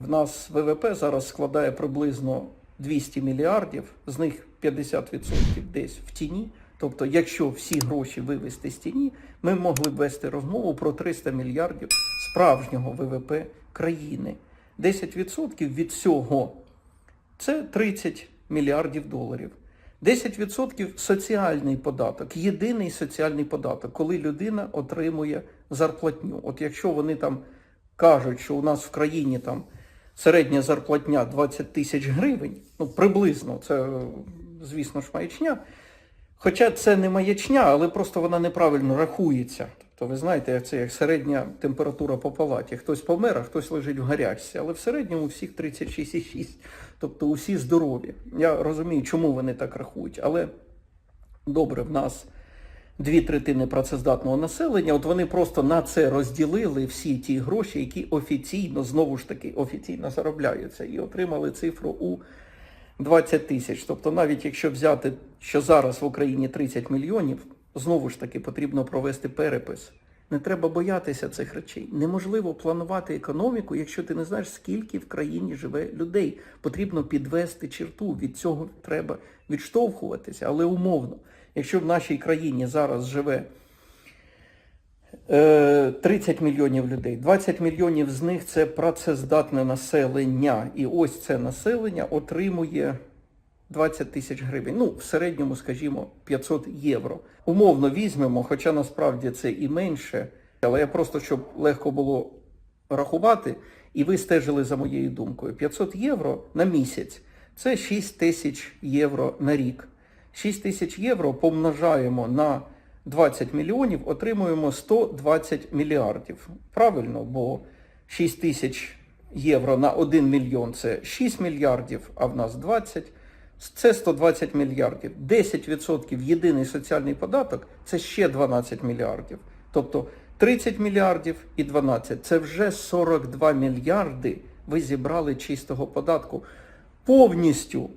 В нас ВВП зараз складає приблизно 200 мільярдів, з них 50% десь в тіні. Тобто, якщо всі гроші вивести з тіні, ми могли б вести розмову про 300 мільярдів справжнього ВВП країни. 10% від цього це 30 мільярдів доларів. 10% соціальний податок, єдиний соціальний податок, коли людина отримує зарплатню. От якщо вони там кажуть, що у нас в країні там середня зарплатня 20 тисяч гривень, ну приблизно, це, е, звісно ж, маячня. Хоча це не маячня, але просто вона неправильно рахується. Тобто, ви знаєте, це як середня температура по палаті. Хтось помер, а хтось лежить в гарячці. Але в середньому всіх 36,6. Тобто усі здорові. Я розумію, чому вони так рахують. Але добре, в нас дві третини працездатного населення. От вони просто на це розділили всі ті гроші, які офіційно, знову ж таки, офіційно заробляються, і отримали цифру у 20 тисяч. Тобто, навіть якщо взяти, що зараз в Україні 30 мільйонів, знову ж таки потрібно провести перепис. Не треба боятися цих речей. Неможливо планувати економіку, якщо ти не знаєш, скільки в країні живе людей. Потрібно підвести черту. Від цього треба відштовхуватися, але умовно. Якщо в нашій країні зараз живе е, 30 мільйонів людей, 20 мільйонів з них це працездатне населення. І ось це населення отримує 20 тисяч гривень. Ну, в середньому, скажімо, 500 євро. Умовно візьмемо, хоча насправді це і менше. Але я просто, щоб легко було рахувати, і ви стежили за моєю думкою. 500 євро на місяць це 6 тисяч євро на рік. 6 тисяч євро помножаємо на 20 мільйонів, отримуємо 120 мільярдів. Правильно, бо 6 тисяч євро на 1 мільйон це 6 мільярдів, а в нас 20. Це 120 мільярдів. 10% єдиний соціальний податок це ще 12 мільярдів. Тобто 30 мільярдів і 12 це вже 42 мільярди ви зібрали чистого податку. Повністю,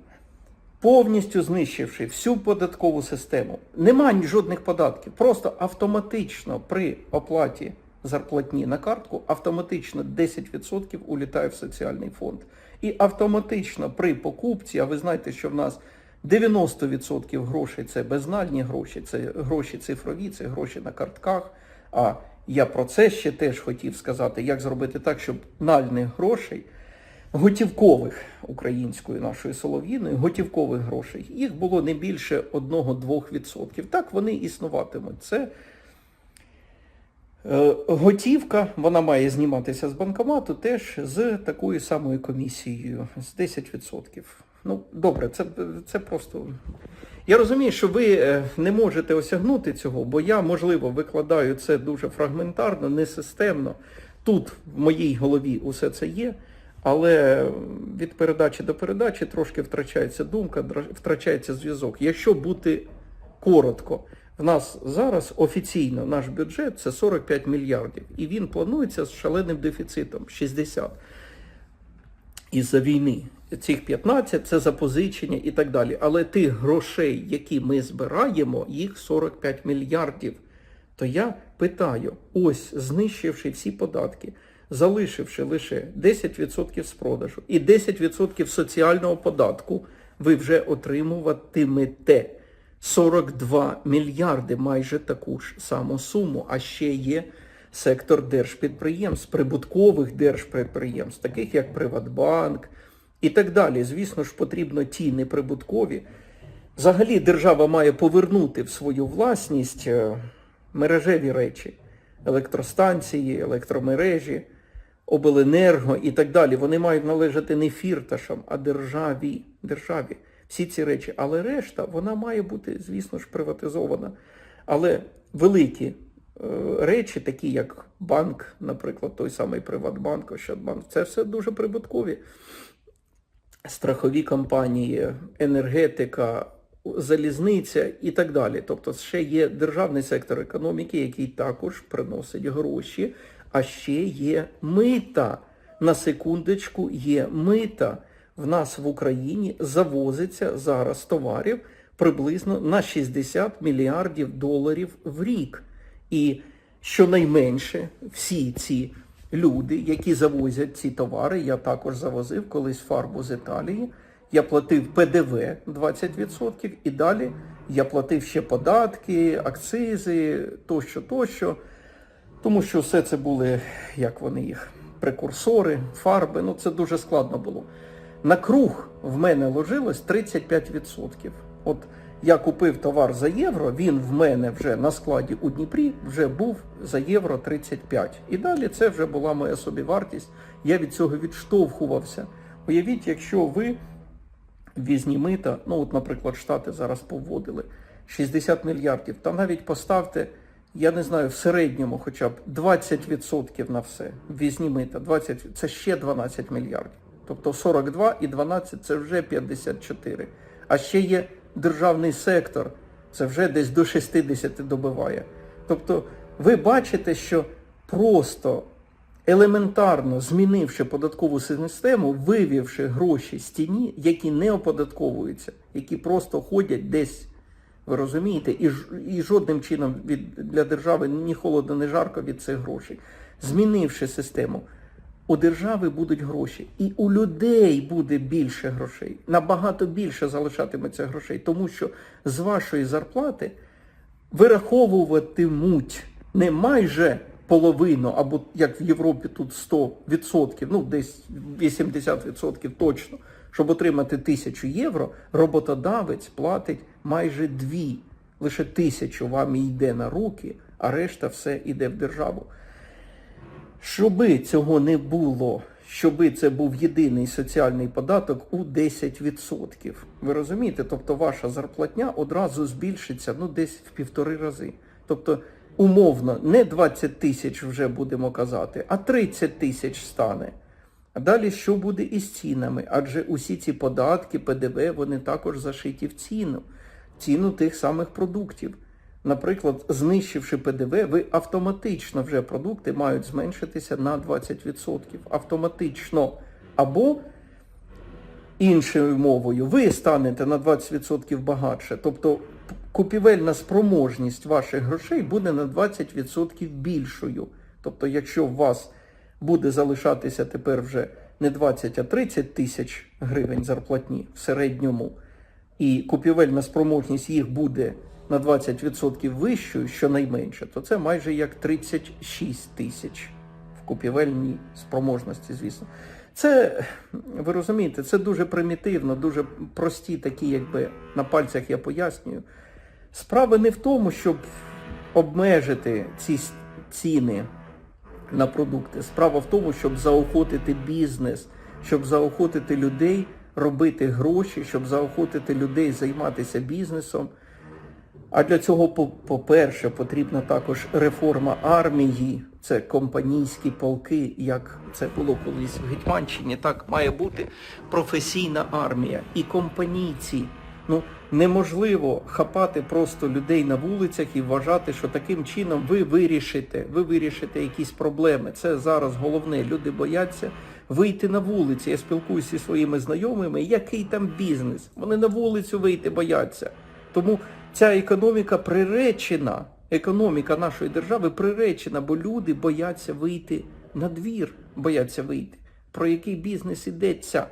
повністю знищивши всю податкову систему. Немає жодних податків. Просто автоматично при оплаті зарплатні на картку автоматично 10% улітає в соціальний фонд. І автоматично при покупці, а ви знаєте, що в нас 90% грошей це безнальні гроші, це гроші цифрові, це гроші на картках. А я про це ще теж хотів сказати, як зробити так, щоб нальних грошей, готівкових українською нашою солов'їною, готівкових грошей, їх було не більше 1-2%. Так вони існуватимуть. Це Е, Готівка, вона має зніматися з банкомату теж з такою самою комісією, з 10%. Ну, добре, це, це просто. Я розумію, що ви е, не можете осягнути цього, бо я, можливо, викладаю це дуже фрагментарно, несистемно. Тут в моїй голові усе це є, але від передачі до передачі трошки втрачається думка, втрачається зв'язок. Якщо бути коротко, в нас зараз офіційно наш бюджет це 45 мільярдів, і він планується з шаленим дефіцитом 60 із-за війни. Цих 15 це запозичення і так далі. Але тих грошей, які ми збираємо, їх 45 мільярдів. То я питаю, ось знищивши всі податки, залишивши лише 10% з продажу і 10% соціального податку, ви вже отримуватимете 42 мільярди, майже таку ж саму суму. А ще є сектор держпідприємств, прибуткових держпідприємств, таких як Приватбанк і так далі. Звісно ж, потрібно ті неприбуткові. Взагалі держава має повернути в свою власність е, мережеві речі, електростанції, електромережі, обленерго і так далі. Вони мають належати не фірташам, а державі. державі. Всі ці речі. Але решта, вона має бути, звісно ж, приватизована. Але великі е, речі, такі як банк, наприклад, той самий Приватбанк, Ощадбанк, це все дуже прибуткові страхові компанії, енергетика, залізниця і так далі. Тобто ще є державний сектор економіки, який також приносить гроші, а ще є мита. На секундочку є мита. В нас в Україні завозиться зараз товарів приблизно на 60 мільярдів доларів в рік. І щонайменше всі ці люди, які завозять ці товари. Я також завозив колись фарбу з Італії. Я платив ПДВ 20% і далі я платив ще податки, акцизи тощо, тощо. Тому що все це були, як вони їх, прекурсори, фарби. Ну це дуже складно було. На круг в мене ложилось 35%. От я купив товар за євро, він в мене вже на складі у Дніпрі вже був за євро 35. І далі це вже була моя собівартість. Я від цього відштовхувався. Уявіть, якщо ви ввізні мита, ну от, наприклад, Штати зараз поводили 60 мільярдів, та навіть поставте, я не знаю, в середньому хоча б 20% на все. Ввізні мита, 20, це ще 12 мільярдів. Тобто 42 і 12 це вже 54. А ще є державний сектор, це вже десь до 60 добиває. Тобто ви бачите, що просто елементарно змінивши податкову систему, вивівши гроші з тіні, які не оподатковуються, які просто ходять десь, ви розумієте, і, і жодним чином від, для держави ні холодно, ні жарко від цих грошей. Змінивши систему, у держави будуть гроші, і у людей буде більше грошей, набагато більше залишатиметься грошей, тому що з вашої зарплати вираховуватимуть не майже половину, або як в Європі тут 100%, ну десь 80% точно, щоб отримати тисячу євро, роботодавець платить майже дві. Лише тисячу вам йде на руки, а решта все йде в державу. Щоби цього не було, щоби це був єдиний соціальний податок у 10%. Ви розумієте? Тобто ваша зарплатня одразу збільшиться ну десь в півтори рази. Тобто, умовно, не 20 тисяч вже будемо казати, а 30 тисяч стане. А далі що буде із цінами? Адже усі ці податки, ПДВ, вони також зашиті в ціну, ціну тих самих продуктів. Наприклад, знищивши ПДВ, ви автоматично вже продукти мають зменшитися на 20%. Автоматично. Або іншою мовою, ви станете на 20% багатше. Тобто купівельна спроможність ваших грошей буде на 20% більшою. Тобто, якщо у вас буде залишатися тепер вже не 20, а 30 тисяч гривень зарплатні в середньому, і купівельна спроможність їх буде на 20% вищою, щонайменше, то це майже як 36 тисяч в купівельній спроможності, звісно. Це, ви розумієте, це дуже примітивно, дуже прості такі, якби на пальцях я пояснюю. Справа не в тому, щоб обмежити ці ціни на продукти. Справа в тому, щоб заохотити бізнес, щоб заохотити людей робити гроші, щоб заохотити людей займатися бізнесом. А для цього, по- по-перше, потрібна також реформа армії. Це компанійські полки, як це було колись в Гетьманщині. Так має бути професійна армія і компанійці. Ну неможливо хапати просто людей на вулицях і вважати, що таким чином ви вирішите, ви вирішите якісь проблеми. Це зараз головне. Люди бояться вийти на вулиці. Я спілкуюся зі своїми знайомими, який там бізнес. Вони на вулицю вийти бояться. Тому ця економіка приречена, економіка нашої держави приречена, бо люди бояться вийти на двір, бояться вийти. Про який бізнес ідеться?